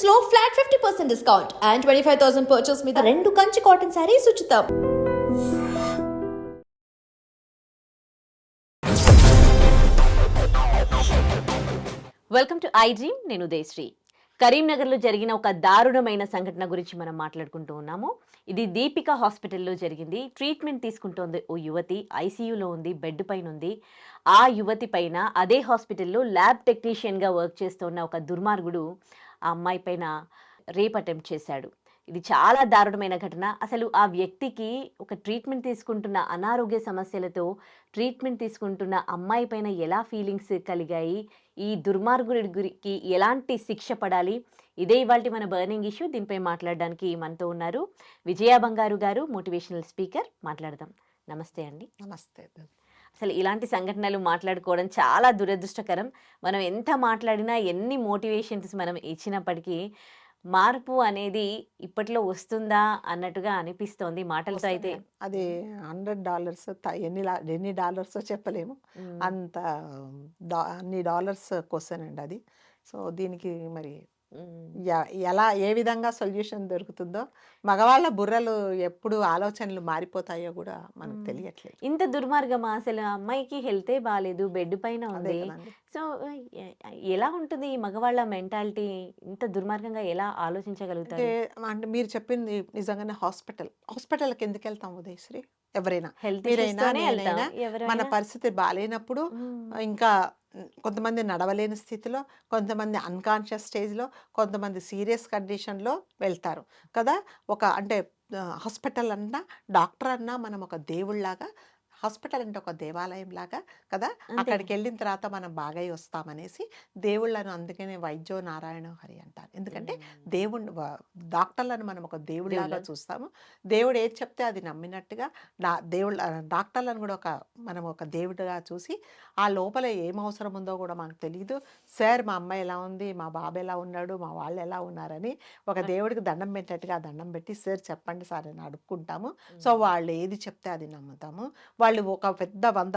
సిల్క్స్లో flat fifty percent discount and twenty five thousand purchase మీద రెండు Kanchi cotton saris ఉచితం. Welcome to IG నేను ఉదయశ్రీ. కరీంనగర్లో జరిగిన ఒక దారుణమైన సంఘటన గురించి మనం మాట్లాడుకుంటూ ఉన్నాము. ఇది దీపిక హాస్పిటల్లో జరిగింది. ట్రీట్మెంట్ తీసుకుంటోంది ఓ యువతి. ఐసీయూలో ఉంది బెడ్ పైన ఉంది. ఆ యువతి పైన అదే హాస్పిటల్లో ల్యాబ్ టెక్నీషియన్గా వర్క్ చేస్తున్న ఒక దుర్మార్గుడు ఆ అమ్మాయి పైన రేప్ అటెంప్ట్ చేశాడు. ఇది చాలా దారుణమైన ఘటన. అసలు ఆ వ్యక్తికి ఒక ట్రీట్మెంట్ తీసుకుంటున్న అనారోగ్య సమస్యలతో ట్రీట్మెంట్ తీసుకుంటున్న అమ్మాయి పైన ఎలా ఫీలింగ్స్ కలిగాయి? ఈ దుర్మార్గుడి గురికి ఎలాంటి శిక్ష పడాలి? ఇదే ఇవాళ మన బర్నింగ్ ఇష్యూ. దీనిపై మాట్లాడడానికి మనతో ఉన్నారు విజయ బంగారు గారు మోటివేషనల్ స్పీకర్. మాట్లాడదాం. నమస్తే అండి. నమస్తే అసలు ఇలాంటి సంఘటనలు మాట్లాడుకోవడం చాలా దురదృష్టకరం మనం ఎంత మాట్లాడినా ఎన్ని మోటివేషన్స్ మనం ఇచ్చినప్పటికీ మార్పు అనేది ఇప్పట్లో వస్తుందా అన్నట్టుగా అనిపిస్తోంది మాటలతో అయితే. అది హండ్రెడ్ డాలర్స్ ఎన్ని ఎన్ని డాలర్స్ చెప్పలేము. అంత అన్ని డాలర్స్ క్వశ్చన్ అండి అది సో దీనికి మరి ఎలా ఏ విధంగా సొల్యూషన్ దొరుకుతుందో మగవాళ్ళ బుర్రలు ఎప్పుడు ఆలోచనలు మారిపోతాయో కూడా మనకు. తెలియట్లేదు. ఇంత దుర్మార్గమా? అసలు అమ్మాయికి హెల్తే బాగాలేదు బెడ్ పైన ఉంది. సో ఎలా ఉంటుంది ఈ మగవాళ్ళ మెంటాలిటీ? ఇంత దుర్మార్గంగా ఎలా ఆలోచించగలుగుతారు? అంటే మీరు చెప్పింది నిజంగానే హాస్పిటల్. హాస్పిటల్కి ఎందుకు వెళ్తాం ఉదయశ్రీ? ఎవరైనా. హెల్త్ మన పరిస్థితి బాగాలేనప్పుడు. ఇంకా కొంతమంది నడవలేని స్థితిలో కొంతమంది అన్కాన్షియస్ స్టేజ్లో కొంతమంది సీరియస్ కండిషన్లో వెళ్తారు. కదా? ఒక అంటే హాస్పిటల్ అన్నా డాక్టర్ అన్నా మనం ఒక దేవుళ్ళలాగా హాస్పిటల్ అంటే ఒక దేవాలయం లాగా కదా. అక్కడికి వెళ్ళిన తర్వాత మనం బాగా వస్తామనేసి దేవుళ్ళను అందుకనే వైద్యో నారాయణ హరి అంటారు. ఎందుకంటే వ- డాక్టర్లను మనం ఒక దేవుడిలాగా. చూస్తాము. దేవుడు ఏది చెప్తే అది నమ్మినట్టుగా డా దేవుళ్ళ డాక్టర్లను కూడా ఒక మనం ఒక దేవుడిగా చూసి ఆ లోపల ఏం అవసరం ఉందో కూడా మనకు తెలియదు సార్ మా అమ్మాయి ఎలా ఉంది? మా బాబు ఎలా ఉన్నాడు? మా వాళ్ళు ఎలా ఉన్నారని ఒక దేవుడికి దండం పెట్టినట్టుగా దండం పెట్టి సార్ చెప్పండి సార్ అని అడుక్కుంటాము. సో వాళ్ళు ఏది చెప్తే అది నమ్ముతాము. వాళ్ళు ఒక పెద్ద వంద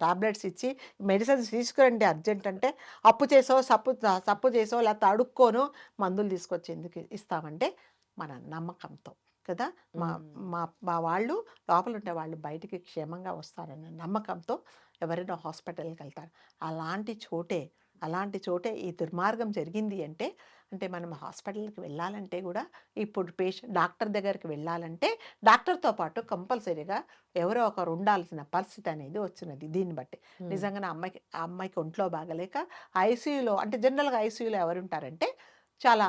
టాబ్లెట్స్ ఇచ్చి మెడిసిన్స్ తీసుకురండి అర్జెంట్ అంటే అప్పు చేసో సప్పు సప్పు చేసో లేకపోతే అడుక్కోనో మందులు తీసుకొచ్చి ఎందుకు ఇస్తామంటే మన నమ్మకంతో. కదా? మా. మా మా వాళ్ళు లోపల ఉండే వాళ్ళు బయటికి క్షేమంగా వస్తారన్న నమ్మకంతో ఎవరైనా హాస్పిటల్కి వెళ్తారు అలాంటి చోటే అలాంటి చోటే ఈ దుర్మార్గం జరిగింది అంటే అంటే మనం హాస్పిటల్కి వెళ్ళాలంటే కూడా ఇప్పుడు పేషెంట్ డాక్టర్ దగ్గరికి వెళ్ళాలంటే డాక్టర్తో పాటు కంపల్సరీగా ఎవరో ఒకరు ఉండాల్సిన పరిస్థితి అనేది వచ్చినది దీన్ని బట్టి మ్మ్. నిజంగానే అమ్మాయికి ఆ అమ్మాయికి ఒంట్లో బాగలేక ఐసీయూలో అంటే జనరల్గా ఐసీయూలో ఎవరు ఉంటారంటే చాలా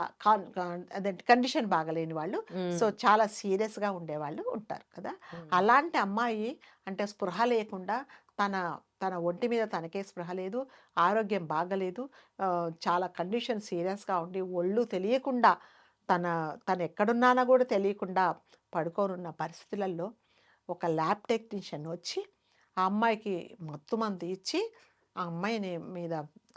అదే కండిషన్ బాగలేని వాళ్ళు. సో చాలా సీరియస్గా ఉండేవాళ్ళు ఉంటారు కదా. అలాంటి అమ్మాయి అంటే స్పృహ లేకుండా తన తన ఒంటి మీద తనకే స్పృహ లేదు ఆరోగ్యం బాగలేదు చాలా కండిషన్ సీరియస్గా ఉండి ఒళ్ళు తెలియకుండా తన తను ఎక్కడున్నానో కూడా తెలియకుండా పడుకోనున్న పరిస్థితులలో ఒక ల్యాబ్ టెక్నీషియన్ వచ్చి ఆ అమ్మాయికి మత్తు మందు ఇచ్చి ఆ అమ్మాయిని మీద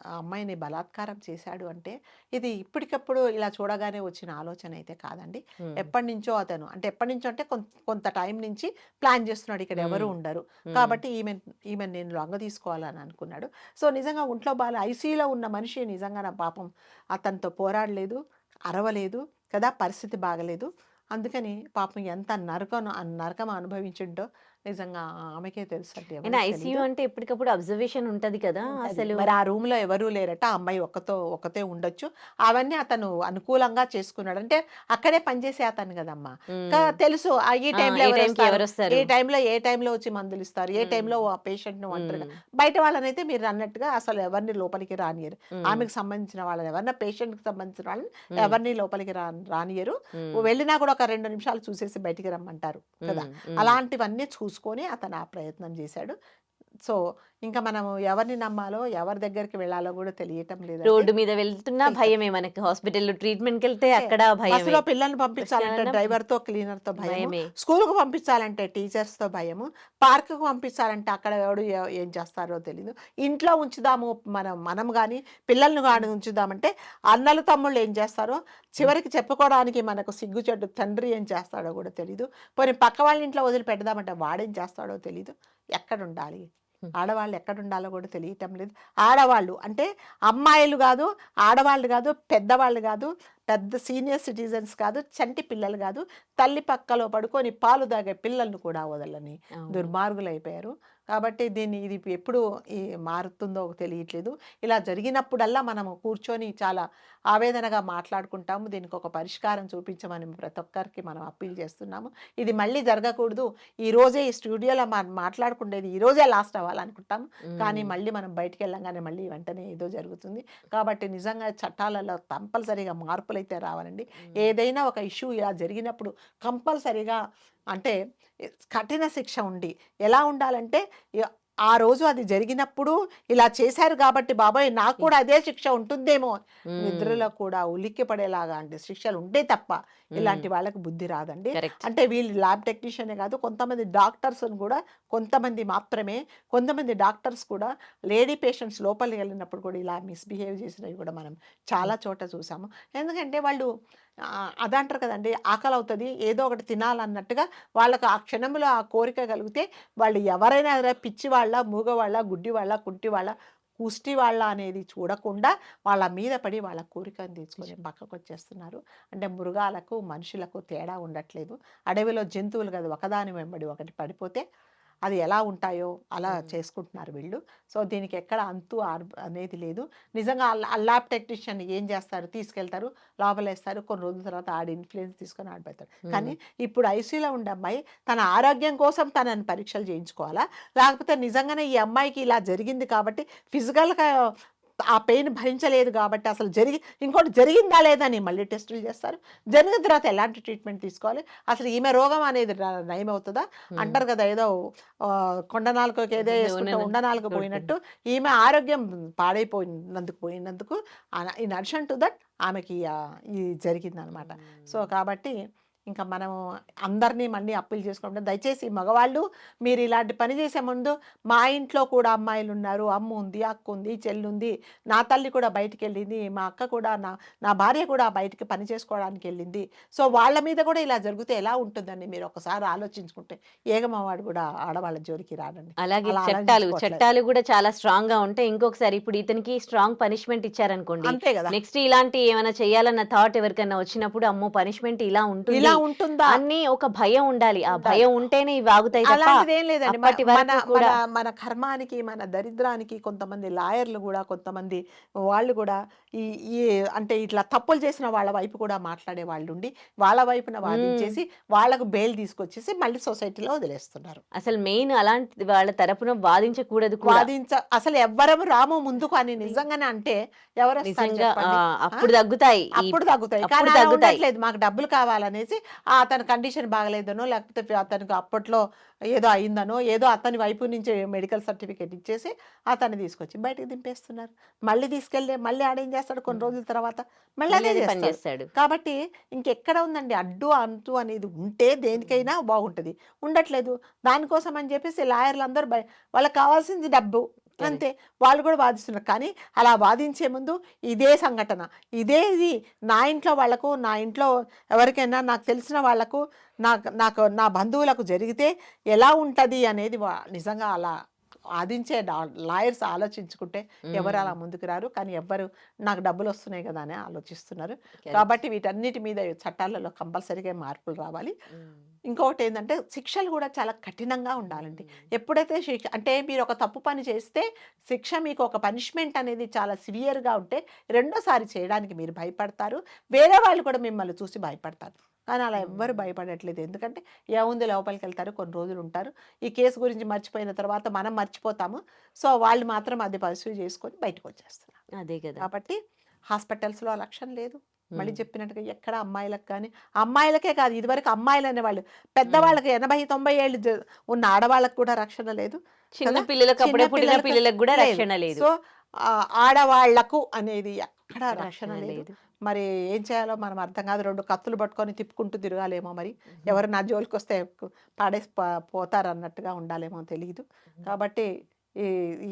ఆ అమ్మాయిని బలాత్కారం చేశాడు అంటే ఇది ఇప్పటికప్పుడు ఇలా చూడగానే వచ్చిన ఆలోచన అయితే కాదండి. ఎప్పటి నుంచో అతను అంటే ఎప్పటి నుంచో అంటే కొంత కొంత టైం నుంచి ప్లాన్ చేస్తున్నాడు ఇక్కడ ఎవరు. ఉండరు. కాబట్టి ఈమె ఈమె నేను లొంగ తీసుకోవాలని అనుకున్నాడు సో నిజంగా ఒంట్లో బాగా ఐసీయూలో ఉన్న మనిషి నిజంగా నా పాపం అతనితో పోరాడలేదు అరవలేదు కదా పరిస్థితి బాగలేదు అందుకని పాపం ఎంత నరకం నరకం అనుభవించిండో నిజంగా ఆమెకే తెలుసు అయినా. ఐసీయూ అంటే ఎప్పటికప్పుడు అబ్జర్వేషన్ ఉంటది కదా. అసలు మరి ఆ రూమ్లో ఎవరూ లేరట ఆ అమ్మాయి ఒక్కతో ఒక్కతే ఉండొచ్చు అవన్నీ అతను అనుకూలంగా చేసుకున్నాడు అంటే అక్కడే పనిచేసే అతను కదమ్మా. ఇంకా తెలుసు ఆ ఈ ఆ, టైంలో ఏ టైంకి వస్తారు, ఎవరు వస్తారు ఏ టైంలో ఏ టైంలో వచ్చి మందులు ఇస్తారు ఏ. టైంలో ఆ పేషెంట్ను మ్మ్. బయట వాళ్ళనైతే మీరు అన్నట్టుగా అసలు ఎవరిని లోపలికి రానియరు. ఆమెకు సంబంధించిన వాళ్ళని ఎవరన్నా పేషెంట్కి సంబంధించిన వాళ్ళని. ఎవరిని లోపలికి రా రానియరు. వెళ్ళినా కూడా ఒక రెండు నిమిషాలు చూసేసి బయటికి రమ్మంటారు కదా మ్మ్. మ్మ్. అలాంటివన్నీ చూసుకొని అతను ఆ ప్రయత్నం చేశాడు. సో ఇంకా మనము ఎవరిని నమ్మాలో ఎవరి దగ్గరికి వెళ్ళాలో కూడా తెలియటం లేదు రోడ్డు మీద వెళ్తున్నా వెళ్తాం. భయమే మనకి. హాస్పిటల్లో ట్రీట్మెంట్కి వెళ్తే అక్కడ బస్సులో పిల్లల్ని పంపించాలంటే డ్రైవర్తో క్లీనర్తో భయము. భయమే. స్కూల్కి పంపించాలంటే టీచర్స్తో భయము. పార్క్కు పంపించాలంటే అక్కడ ఎవడు ఏం చేస్తారో తెలియదు ఇంట్లో ఉంచుదాము మనం మనం కానీ పిల్లల్ని కానీ ఉంచుదామంటే అన్నలు తమ్ముళ్ళు ఏం చేస్తారో చివరికి చెప్పుకోవడానికి మనకు సిగ్గుచెడ్డు తండ్రి ఏం చేస్తాడో కూడా తెలియదు పోనీ పక్క వాళ్ళ ఇంట్లో వదిలి పెడదామంటే వాడేం చేస్తాడో తెలియదు ఎక్కడ ఉండాలి. ఆడవాళ్ళు ఎక్కడ ఉండాలో కూడా తెలియటం లేదు. ఆడవాళ్ళు అంటే అమ్మాయిలు కాదు ఆడవాళ్ళు కాదు పెద్దవాళ్ళు కాదు పెద్ద సీనియర్ సిటిజన్స్ కాదు చంటి పిల్లలు కాదు. తల్లి పక్కలో పడుకొని పాలు తాగే పిల్లల్ని కూడా వదలని. దుర్మార్గులు అయిపోయారు కాబట్టి దీన్ని ఇది ఎప్పుడు ఈ మారుతుందో తెలియట్లేదు. ఇలా జరిగినప్పుడల్లా మనము కూర్చొని చాలా ఆవేదనగా మాట్లాడుకుంటాము. దీనికి ఒక పరిష్కారం చూపించమని ప్రతి ఒక్కరికి మనం అప్పీల్ చేస్తున్నాము. ఇది మళ్ళీ జరగకూడదు. ఈ రోజే ఈ స్టూడియోలో మనం మాట్లాడుకునేది ఈ రోజే లాస్ట్ అవ్వాలనుకుంటాము. కానీ. మళ్ళీ మనం బయటికి వెళ్ళంగానే మళ్ళీ వెంటనే ఏదో జరుగుతుంది. కాబట్టి నిజంగా చట్టాలలో కంపల్సరీగా మార్పులు అయితే రావాలండి ఏదైనా ఒక ఇష్యూ ఇలా జరిగినప్పుడు కంపల్సరీగా అంటే కఠిన శిక్ష ఉండి ఎలా ఉండాలంటే ఆ రోజు అది జరిగినప్పుడు ఇలా చేశారు కాబట్టి బాబాయ్ నాకు కూడా అదే శిక్ష ఉంటుందేమో. నిద్రలో కూడా ఉలిక్కి పడేలాగా అంటే శిక్షలు ఉంటే తప్ప. ఇలాంటి వాళ్ళకి బుద్ధి రాదండి. అంటే వీళ్ళు ల్యాబ్ టెక్నీషియనే కాదు కొంతమంది డాక్టర్స్ కూడా కొంతమంది మాత్రమే కొంతమంది డాక్టర్స్ కూడా లేడీ పేషెంట్స్ లోపలికి వెళ్ళినప్పుడు కూడా ఇలా మిస్బిహేవ్ చేసినవి కూడా మనం చాలా చోట చూసాము. ఎందుకంటే వాళ్ళు అదంటారు కదండి ఆకలి అవుతుంది ఏదో ఒకటి తినాలన్నట్టుగా వాళ్ళకు ఆ క్షణంలో ఆ కోరిక కలిగితే వాళ్ళు ఎవరైనా పిచ్చి వాళ్ళ మూగ వాళ్ళ గుడ్డి వాళ్ళ కుంటి వాళ్ళ కుష్టి వాళ్ళ అనేది చూడకుండా వాళ్ళ మీద పడి వాళ్ళ కోరికను తీసుకొని పక్కకు వచ్చేస్తున్నారు అంటే మృగాలకు మనుషులకు తేడా ఉండట్లేదు. అడవిలో జంతువులు కదా ఒకదాని వెంబడి ఒకటి పడిపోతే అది ఎలా ఉంటాయో అలా. చేసుకుంటున్నారు వీళ్ళు. సో దీనికి ఎక్కడ అంతు అనేది లేదు. నిజంగా ఆ ల్యాబ్ టెక్నీషియన్ ఏం చేస్తారు? తీసుకెళ్తారు లోపలేస్తారు కొన్ని రోజుల తర్వాత ఆడి ఇన్ఫ్లుయెన్స్ తీసుకొని ఆడిపోతారు కానీ ఇప్పుడు ఐసీయూలో ఉండే అమ్మాయి తన ఆరోగ్యం కోసం తనని పరీక్షలు చేయించుకోవాలా? లేకపోతే నిజంగానే ఈ అమ్మాయికి ఇలా జరిగింది కాబట్టి ఫిజికల్గా ఆ పెయిన్ భరించలేదు కాబట్టి అసలు జరిగి ఇంకోటి జరిగిందా లేదా అని మళ్ళీ టెస్టులు చేస్తారు. జరిగిన తర్వాత ఎలాంటి ట్రీట్మెంట్ తీసుకోవాలి? అసలు ఈమె రోగం అనేది నయమవుతుందా? అంటారు కదా ఏదో ఆ, కొండ నాలుకకి ఏదో అదే, వేసుకుంటే ఉన్న- ఉండ నాలుక ఉంటుంది. పోయినట్టు ఈమె ఆరోగ్యం పాడైపోయినందుకు పోయినందుకు ఇన్ అడిషన్ టు దట్ ఆమెకి ఇది జరిగిందనమాట. సో కాబట్టి ఇంకా మనం అందరినీ మళ్ళీ అప్పీల్ చేసుకుంటాం దయచేసి మగవాళ్ళు మీరు ఇలాంటి పని చేసే ముందు మా ఇంట్లో కూడా అమ్మాయిలు ఉన్నారు అమ్మ ఉంది అక్క ఉంది చెల్లి ఉంది నా తల్లి కూడా బయటికి వెళ్ళింది మా అక్క కూడా నా నా భార్య కూడా బయటికి పని చేసుకోవడానికి వెళ్ళింది. సో వాళ్ళ మీద కూడా ఇలా జరిగితే ఎలా ఉంటుందండి మీరు ఒకసారి ఆలోచించుకుంటే? ఏగమవాడు కూడా ఆడవాళ్ళ జోలికి రాడండి. అలాగే అలా చట్టాలు. చట్టాలు కూడా చాలా స్ట్రాంగ్గా ఉంటాయి ఇంకొకసారి ఇప్పుడు ఇతనికి స్ట్రాంగ్ పనిష్మెంట్ ఇచ్చారనుకోండి అంతే కదా. నెక్స్ట్ ఇలాంటి ఏమైనా చేయాలన్న థాట్ ఎవరికైనా వచ్చినప్పుడు అమ్మో పనిష్మెంట్ ఇలా ఉంటుంది ఇలా ఉంటుందా? అన్ని ఒక భయం ఉండాలి. ఆ. భయం ఉంటేనే ఇవి ఆగుతాయి అలాంటిది ఏం లేదండి. మన మన- కర్మానికి మన దరిద్రానికి కొంతమంది లాయర్లు కూడా కొంతమంది వాళ్ళు కూడా ఈ ఈ అంటే ఇట్లా తప్పులు చేసిన వాళ్ళ వైపు కూడా మాట్లాడే వాళ్ళు ఉండి వాళ్ళ వైపున వాదించేసి వాళ్ళకు బెయిల్ తీసుకొచ్చేసి మళ్ళీ సొసైటీలో వదిలేస్తున్నారు. అసలు మెయిన్ అలాంటి వాళ్ళ తరపున వాదించకూడదు కూడా. వాదించ అసలు ఎవ్వరము రాము ముందుకు అని నిజంగానే అంటే ఎవరు? అప్పుడు తగ్గుతాయి. అప్పుడు తగ్గుతాయి. కానీ. ఉండట్లేదు. మాకు డబ్బులు కావాలనేసి అతని కండిషన్ బాగలేదనో లేకపోతే అతనికి అప్పట్లో ఏదో అయిందనో ఏదో అతని వైపు నుంచి మెడికల్ సర్టిఫికేట్ ఇచ్చేసి అతన్ని తీసుకొచ్చి బయటకు దింపేస్తున్నారు. మళ్ళీ తీసుకెళ్ళి మళ్ళీ ఆడేం చేస్తాడు కొన్ని రోజుల తర్వాత? మళ్ళీ అదే చేస్తాడు. కాబట్టి ఇంకెక్కడ ఉందండి? అడ్డు అంటు అనేది ఉంటే దేనికైనా బాగుంటుంది. ఉండట్లేదు. దానికోసం అని చెప్పేసి లాయర్లు అందరూ వాళ్ళకి కావాల్సింది డబ్బు. అంతే. వాళ్ళు కూడా వాదిస్తున్నారు. కానీ అలా వాదించే ముందు ఇదే సంఘటన. ఇదే ఇది. నా ఇంట్లో వాళ్ళకు నా ఇంట్లో ఎవరికైనా నాకు తెలిసిన వాళ్ళకు నాకు నాకు నా బంధువులకు జరిగితే ఎలా ఉంటుంది అనేది వా- నిజంగా అలా వాదించే లాయర్స్ ఆలోచించుకుంటే ఎవరు అలా ముందుకు రారు. కానీ ఎవ్వరు నాకు డబ్బులు వస్తున్నాయి కదా అని ఆలోచిస్తున్నారు. కాబట్టి వీటన్నిటి మీద చట్టాలలో కంపల్సరీగా మార్పులు రావాలి. ఇంకొకటి ఏంటంటే శిక్షలు కూడా చాలా కఠినంగా ఉండాలండి. ఎప్పుడైతే శిక్ష అంటే మీరు ఒక తప్పు పని చేస్తే శిక్ష మీకు ఒక పనిష్మెంట్ అనేది చాలా సివియర్గా ఉంటే రెండోసారి చేయడానికి మీరు భయపడతారు. వేరే వాళ్ళు కూడా మిమ్మల్ని చూసి భయపడతారు. కానీ అలా ఎవ్వరు. భయపడట్లేదు. ఎందుకంటే ఏముంది లోపలికి వెళ్తారు కొన్ని రోజులు ఉంటారు. ఈ కేసు గురించి మర్చిపోయిన తర్వాత మనం మర్చిపోతాము. సో వాళ్ళు మాత్రం అది పర్సూ చేసుకొని బయటకు వచ్చేస్తున్నారు అదే కదా! కాబట్టి హాస్పిటల్స్లో లక్ష్యం లేదు. మళ్ళీ. చెప్పినట్టుగా ఎక్కడ అమ్మాయిలకు కానీ అమ్మాయిలకే కాదు ఇదివరకు అమ్మాయిలు అనేవాళ్ళు పెద్దవాళ్ళకి ఎనభై తొంభై ఏళ్ళు ఉన్న ఆడవాళ్ళకు కూడా రక్షణ లేదు చిన్న? పిల్లలకు పిల్లలకు కూడా. రక్షణ లేదు. సో ఆడవాళ్ళకు అనేది ఎక్కడ రక్షణ లేదు. మరి ఏం చేయాలో మనం అర్థం కాదు. రెండు కత్తులు పట్టుకొని తిప్పుకుంటూ తిరగాలేమో మరి. ఎవరు నా జోలికి వస్తే పాడేసి పో- పోతారు అన్నట్టుగా ఉండాలేమో తెలియదు కాబట్టి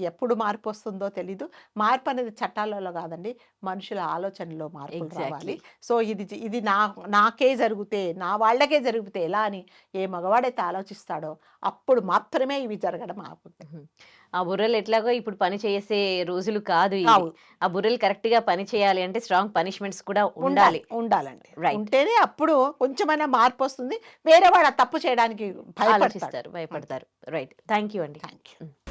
ఎప్పుడు మార్పు వస్తుందో తెలీదు. మార్పు అనేది చట్టాలలో కాదండి. మనుషుల ఆలోచనలో మార్పులు రావాలి. సో ఇది ఇది నా నాకే జరిగితే నా వాళ్ళకే జరిగితే ఎలా అని ఏ మగవాడైతే ఆలోచిస్తాడో అప్పుడు మాత్రమే ఇవి జరగడం ఆగుతాయి ఆ బుర్రలు ఎట్లాగో ఇప్పుడు పని చేసే రోజులు కాదు. ఆ బుర్రలు కరెక్ట్గా పని చేయాలి అంటే స్ట్రాంగ్ పనిష్మెంట్స్ కూడా ఉండాలి. ఉండాలి. ఉండాలండి. ఉంటేనే అప్పుడు కొంచెమైనా మార్పు వస్తుంది. వేరే వాడు తప్పు చేయడానికి భయపడతాడు ఆలోచిస్తారు భయపడతారు. రైట్. థ్యాంక్ యూ అండి. Thank you